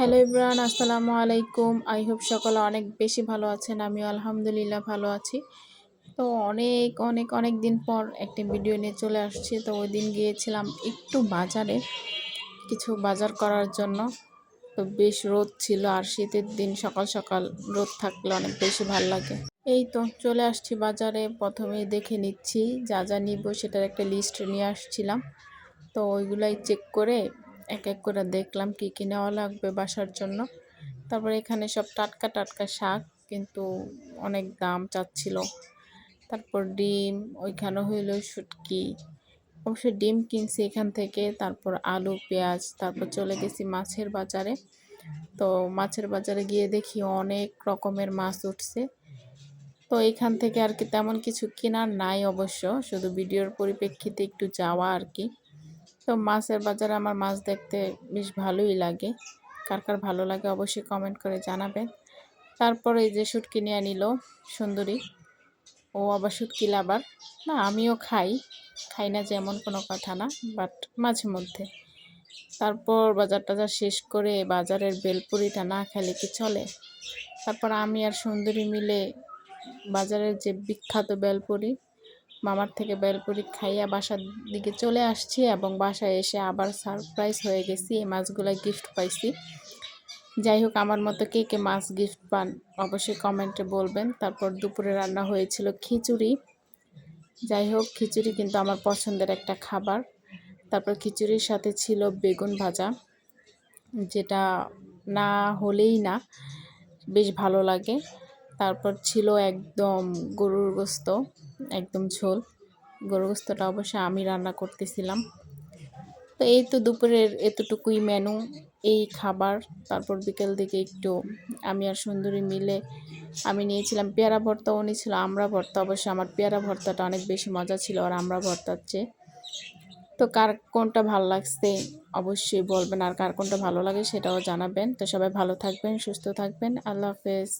Hello Ibran আসসালামু আলাইকুম। I hope সকলে অনেক বেশি ভালো আছেন, আমিও আলহামদুলিল্লাহ ভালো আছি। তো অনেক অনেক অনেক দিন পর একটি ভিডিও নিয়ে চলে আসছি। তো ওই দিন গিয়েছিলাম একটু বাজারে, কিছু বাজার করার জন্য। তো বেশ রোদ ছিল আর শীতের দিন সকাল সকাল রোদ থাকলে অনেক বেশি ভালো লাগে। এই তো চলে আসছি বাজারে প্রথমে দেখে নিচ্ছি যা যা নিব সেটার একটা লিস্ট নিয়ে আসছিলাম। তো ওইগুলাই চেক করে এক এক করে দেখলাম কি কি নেওয়া লাগবে বাসার জন্য। তারপর এখানে সব টাটকা টাটকা শাক, কিন্তু অনেক দাম চাচ্ছিল। তারপর ডিম, ওইখানে হইল শুটকি। অবশ্যই ডিম কিনছি এখান থেকে, তারপর আলু, পেঁয়াজ, তারপর চলে গেছি মাছের বাজারে। তো মাছের বাজারে গিয়ে দেখি অনেক রকমের মাছ উঠছে। তো এখান থেকে আর কি তেমন কিছু কেনার নাই অবশ্য, শুধু ভিডিওর পরিপ্রেক্ষিতে একটু যাওয়া আর কি। তো মাছের বাজারে আমার মাছ দেখতে বেশ ভালোই লাগে। কার কার ভালো লাগে অবশ্যই কমেন্ট করে জানাবেন। তারপরে এই যে শুটকি নিয়ে নিল সুন্দরী। ও আবার শুটকি লাবার না, আমিও খাই। খাই না যেমন কোনো কথা না বাট মাঝে মধ্যে। তারপর বাজার টাজার শেষ করে বাজারের বেলপুরিটা না খেলে কি চলে? তারপর আমি আর সুন্দরী মিলে বাজারের যে বিখ্যাত বেলপুরি মামার থেকে বেলপুরি খাইয়া বাসার দিকে চলে আসছি এবং বাসায় এসে আবার সারপ্রাইজ হয়ে গেছি, এই মাছগুলো গিফট পাইছি। যাই হোক, আমার মতো কে কে মাছ গিফট পান, অবশ্যই কমেন্টে বলবেন। তারপর দুপুরে রান্না হয়েছিল খিচুড়ি। যাই হোক, খিচুড়ি কিন্তু আমার পছন্দের একটা খাবার। তারপর খিচুড়ির সাথে ছিল বেগুন ভাজা, যেটা না হলেই না, বেশ ভালো লাগে। তারপর ছিল একদম গরুর গোস্ত, একদম ঝোল। গরুর গোস্তটা অবশ্যই আমি রান্না করতেছিলাম। তো এই তো দুপুরের এতটুকুই মেনু এই খাবার। তারপর বিকেল দিকে একটু আমি আর সুন্দরী মিলে আমি নিয়েছিলাম পেয়ারা ভর্তা ও নিয়েছিল আমরা ভর্তা। অবশ্যই আমার পেয়ারা ভর্তাটা অনেক বেশি মজা ছিল আর আমরা ভর্তার চেয়ে। তো কার কোনটা ভালো লাগছে অবশ্যই বলবেন, আর কার কোনটা ভালো লাগে সেটাও জানাবেন। তো সবাই ভালো থাকবেন, সুস্থ থাকবেন। আল্লাহ হাফেজ।